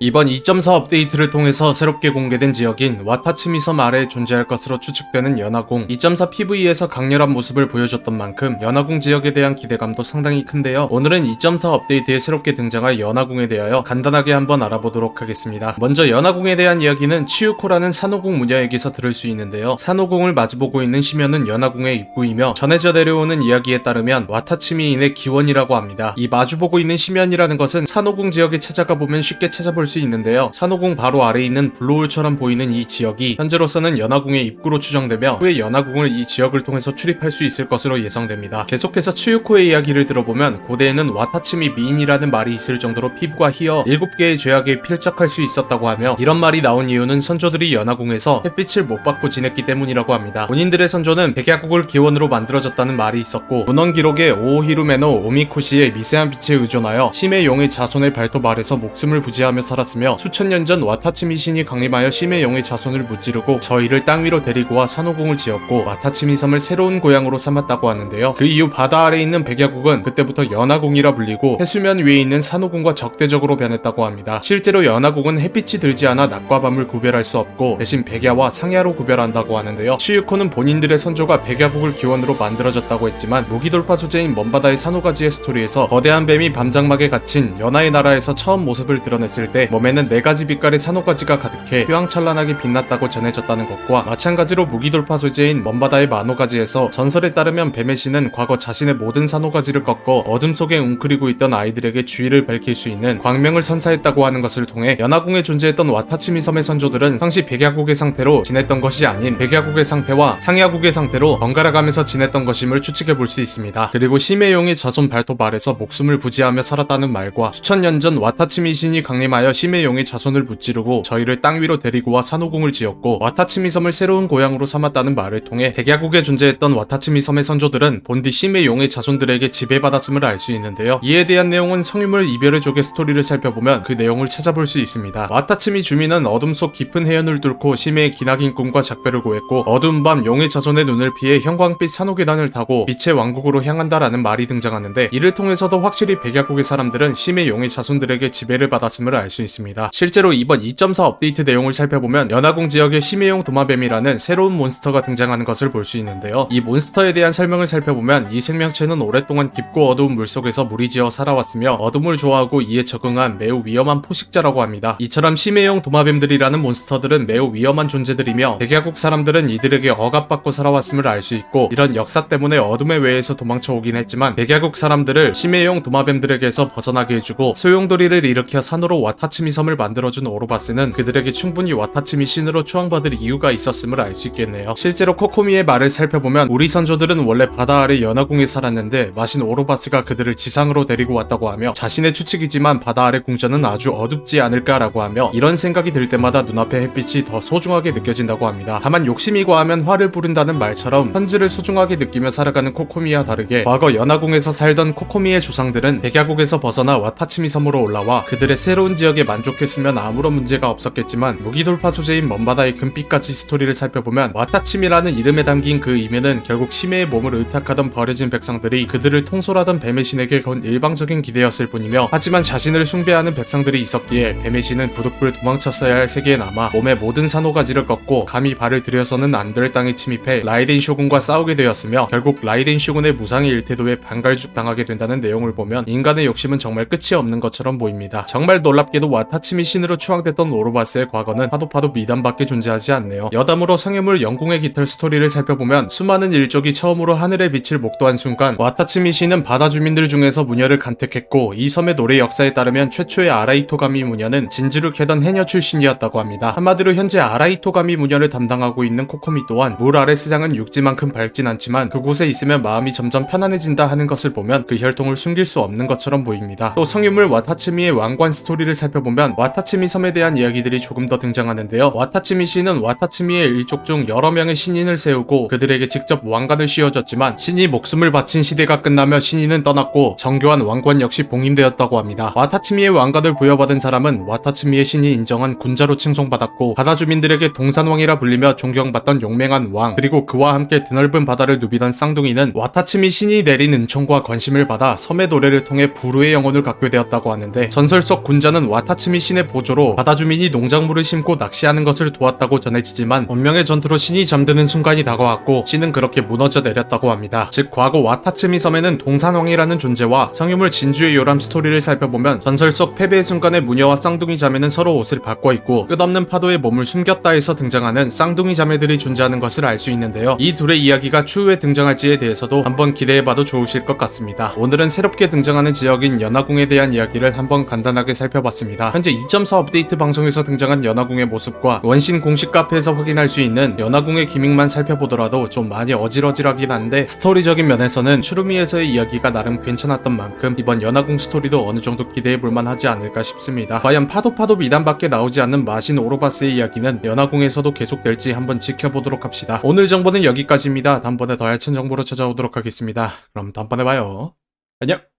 이번 2.4 업데이트를 통해서 새롭게 공개된 지역인 와타치미 섬 아래에 존재할 것으로 추측되는 연화공 2.4 PV에서 강렬한 모습을 보여줬던 만큼 연화공 지역에 대한 기대감도 상당히 큰데요. 오늘은 2.4 업데이트에 새롭게 등장할 연화공에 대하여 간단하게 한번 알아보도록 하겠습니다. 먼저 연화공에 대한 이야기는 치유코라는 산호공 무녀에게서 들을 수 있는데요. 산호공을 마주보고 있는 시면은 연화공의 입구이며 전해져 내려오는 이야기에 따르면 와타치미인의 기원이라고 합니다. 이 마주보고 있는 시면이라는 것은 산호공 지역에 찾아가 보면 쉽게 찾아볼 수 있는데요. 산호공 바로 아래에 있는 블로울처럼 보이는 이 지역이 현재로서는 연화궁의 입구로 추정되며 후에 연화궁을 이 지역을 통해서 출입할 수 있을 것으로 예상됩니다. 계속해서 츠유코의 이야기를 들어보면 고대에는 와타치미 미인이라는 말이 있을 정도로 피부가 희어 7개의 죄악에 필적할 수 있었다고 하며 이런 말이 나온 이유는 선조들이 연화궁에서 햇빛을 못 받고 지냈기 때문이라고 합니다. 본인들의 선조는 백야국을 기원으로 만들어졌다는 말이 있었고 문헌 기록에 오히루메노 오미코시의 미세한 빛에 의존하여 심해 용의 자손의 발톱 아래서 목숨을 부지하며 살 았으며 수천 년 전 와타치 미 신이 강림하여 심해 용의 자손을 무찌르고 저희를 땅 위로 데리고 와 산호궁을 지었고 와타치 미 섬을 새로운 고향으로 삼았다고 하는데요. 그 이후 바다 아래에 있는 백야국은 그때부터 연화궁이라 불리고 해수면 위에 있는 산호궁과 적대적으로 변했다고 합니다. 실제로 연화궁은 햇빛이 들지 않아 낮과 밤을 구별할 수 없고 대신 백야와 상야로 구별한다고 하는데요. 치유코는 본인들의 선조가 백야국을 기원으로 만들어졌다고 했지만 무기돌파 소재인 먼바다의 산호가지의 스토리에서 거대한 뱀이 밤장막에 갇힌 연하의 나라에서 처음 모습을 드러냈을 때 몸에는 네 가지 빛깔의 산호가지가 가득해 휘황찬란하게 빛났다고 전해졌다는 것과 마찬가지로 무기돌파 소재인 먼바다의 만호가지에서 전설에 따르면 뱀의 신은 과거 자신의 모든 산호가지를 꺾어 어둠 속에 웅크리고 있던 아이들에게 주의를 밝힐 수 있는 광명을 선사했다고 하는 것을 통해 연화궁에 존재했던 와타치미 섬의 선조들은 상시 백야국의 상태로 지냈던 것이 아닌 백야국의 상태와 상야국의 상태로 번갈아가면서 지냈던 것임을 추측해 볼 수 있습니다. 그리고 심해용의 자손 발톱 아래서 목숨을 부지하며 살았다는 말과 수천 년 전 와타치미 신이 강림하여 심해용의 자손을 무찌르고 저희를 땅 위로 데리고 와 산호궁을 지었고 와타치미 섬을 새로운 고향으로 삼았다는 말을 통해 백야국에 존재했던 와타치미 섬의 선조들은 본디 심해용의 자손들에게 지배받았음을 알 수 있는데요. 이에 대한 내용은 성유물 이별의 족의 스토리를 살펴보면 그 내용을 찾아볼 수 있습니다. 와타치미 주민은 어둠 속 깊은 해연을 뚫고 심해의 기나긴 꿈과 작별을 고했고 어두운 밤 용의 자손의 눈을 피해 형광빛 산호계단을 타고 빛의 왕국으로 향한다라는 말이 등장하는데 이를 통해서도 확실히 백야국의 사람들은 심해 용의 자손들에게 지배를 받았음을 알 수 있습니다. 실제로 이번 2.4 업데이트 내용을 살펴보면 연화궁 지역에 심해용 도마뱀이라는 새로운 몬스터가 등장하는 것을 볼 수 있는데요. 이 몬스터에 대한 설명을 살펴보면 이 생명체는 오랫동안 깊고 어두운 물속에서 무리지어 살아왔으며 어둠을 좋아하고 이에 적응한 매우 위험한 포식자라고 합니다. 이처럼 심해용 도마뱀들이라는 몬스터들은 매우 위험한 존재들이며 백야국 사람들은 이들에게 억압받고 살아왔음을 알 수 있고 이런 역사 때문에 어둠의 외에서 도망쳐 오긴 했지만 백야국 사람들을 심해용 도마뱀들에게서 벗어나게 해주고 소용돌이를 일으켜 산으로 와타 치미 섬을 만들어준 오로바스는 그들에게 충분히 와타치미 신으로 추앙받을 이유가 있었음을 알 수 있겠네요. 실제로 코코미의 말을 살펴보면 우리 선조들은 원래 바다 아래 연화궁에 살았는데 마신 오로바스가 그들을 지상으로 데리고 왔다고 하며 자신의 추측이지만 바다 아래 궁전은 아주 어둡지 않을까라고 하며 이런 생각이 들 때마다 눈앞의 햇빛이 더 소중하게 느껴진다고 합니다. 다만 욕심이 과하면 화를 부른다는 말처럼 현지를 소중하게 느끼며 살아가는 코코미와 다르게 과거 연화궁에서 살던 코코미의 조상들은 백야국에서 벗어나 와타치미 섬으로 올라와 그들의 새로운 지역에 만족했으면 아무런 문제가 없었겠지만 무기 돌파 소재인 먼바다의 금빛같이 스토리를 살펴보면 와타치미라는 이름에 담긴 그 이면은 결국 심해의 몸을 의탁하던 버려진 백성들이 그들을 통솔하던 뱀의 신에게 건 일방적인 기대였을 뿐이며 하지만 자신을 숭배하는 백성들이 있었기에 뱀의 신은 부득불 도망쳤어야 할 세계에 남아 몸의 모든 산호가지를 꺾고 감히 발을 들여서는 안될 땅에 침입해 라이덴 쇼군과 싸우게 되었으며 결국 라이덴 쇼군의 무상의 일태도에 반갈죽 당하게 된다는 내용을 보면 인간의 욕심은 정말 끝이 없는 것처럼 보입니다. 정말 놀랍게도 와타치미 신으로 추앙됐던 오로바스의 과거는 파도 파도 미담밖에 존재하지 않네요. 여담으로 성유물 영궁의 깃털 스토리를 살펴보면 수많은 일족이 처음으로 하늘의 빛을 목도한 순간 와타치미 신은 바다 주민들 중에서 무녀를 간택했고 이 섬의 노래 역사에 따르면 최초의 아라이토가미 무녀는 진주를 캐던 해녀 출신이었다고 합니다. 한마디로 현재 아라이토가미 무녀를 담당하고 있는 코코미 또한 물 아래 세상은 육지만큼 밝진 않지만 그곳에 있으면 마음이 점점 편안해진다 하는 것을 보면 그 혈통을 숨길 수 없는 것처럼 보입니다. 또 성유물 와타치미의 왕관 스토리를 살펴 보면 와타치미 섬에 대한 이야기들이 조금 더 등장하는데요. 와타치미 신은 와타치미의 일족 중 여러 명의 신인을 세우고 그들에게 직접 왕관을 씌워줬지만 신이 목숨을 바친 시대가 끝나며 신인은 떠났고 정교한 왕관 역시 봉인되었다고 합니다. 와타치미의 왕관을 부여받은 사람은 와타치미의 신이 인정한 군자로 칭송받았고 바다 주민들에게 동산왕이라 불리며 존경받던 용맹한 왕 그리고 그와 함께 드넓은 바다를 누비던 쌍둥이는 와타치미 신이 내린 은총과 관심을 받아 섬의 노래를 통해 부르의 영혼을 갖게 되었다고 하는데 전설 속 군자는 와타 와 타츠미 신의 보조로 바다 주민이 농작물을 심고 낚시하는 것을 도왔다고 전해지지만 운명의 전투로 신이 잠드는 순간이 다가왔고 신은 그렇게 무너져 내렸다고 합니다. 즉 과거 와타츠미 섬에는 동산왕이라는 존재와 성유물 진주의 요람 스토리를 살펴보면 전설 속 패배의 순간에 무녀와 쌍둥이 자매는 서로 옷을 바꿔 입고 끝없는 파도에 몸을 숨겼다 해서 등장하는 쌍둥이 자매들이 존재하는 것을 알 수 있는데요. 이 둘의 이야기가 추후에 등장할지에 대해서도 한번 기대해봐도 좋으실 것 같습니다. 오늘은 새롭게 등장하는 지역인 연화궁에 대한 이야기를 한번 간단하게 살펴봤습니다. 현재 2.4 업데이트 방송에서 등장한 연화궁의 모습과 원신 공식 카페에서 확인할 수 있는 연화궁의 기믹만 살펴보더라도 좀 많이 어질어질하긴 한데 스토리적인 면에서는 추루미에서의 이야기가 나름 괜찮았던 만큼 이번 연화궁 스토리도 어느 정도 기대해볼 만 하지 않을까 싶습니다. 과연 파도파도 미단밖에 나오지 않는 마신 오로바스의 이야기는 연화궁에서도 계속될지 한번 지켜보도록 합시다. 오늘 정보는 여기까지입니다. 다음번에 더 알찬 정보로 찾아오도록 하겠습니다. 그럼 다음번에 봐요. 안녕!